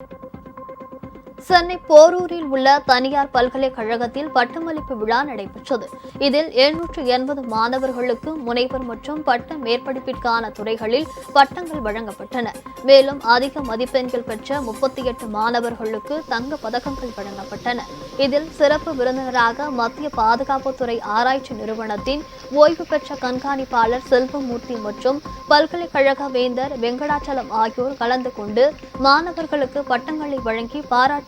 you Chennai போரூரில் உள்ள தனியார் பல்கலைக்கழகத்தில் பட்டமளிப்பு விழா நடைபெற்றது. இதில் எழுநூற்று எண்பது மாணவர்களுக்கு முனைவர் மற்றும் பட்ட மேற்படிப்பிற்கான துறைகளில் பட்டங்கள் வழங்கப்பட்டன. மேலும் அதிக மதிப்பெண்கள் பெற்ற முப்பத்தி எட்டு மாணவர்களுக்கு தங்க பதக்கங்கள் வழங்கப்பட்டன. இதில் சிறப்பு விருந்தினராக மத்திய பாதுகாப்புத்துறை ஆராய்ச்சி நிறுவனத்தின் ஓய்வு பெற்ற கண்காணிப்பாளர் செல்வமூர்த்தி மற்றும் பல்கலைக்கழக வேந்தர் வெங்கடாச்சலம் ஆகியோர் கலந்து கொண்டு மாணவர்களுக்கு பட்டங்களை வழங்கி பாராட்டு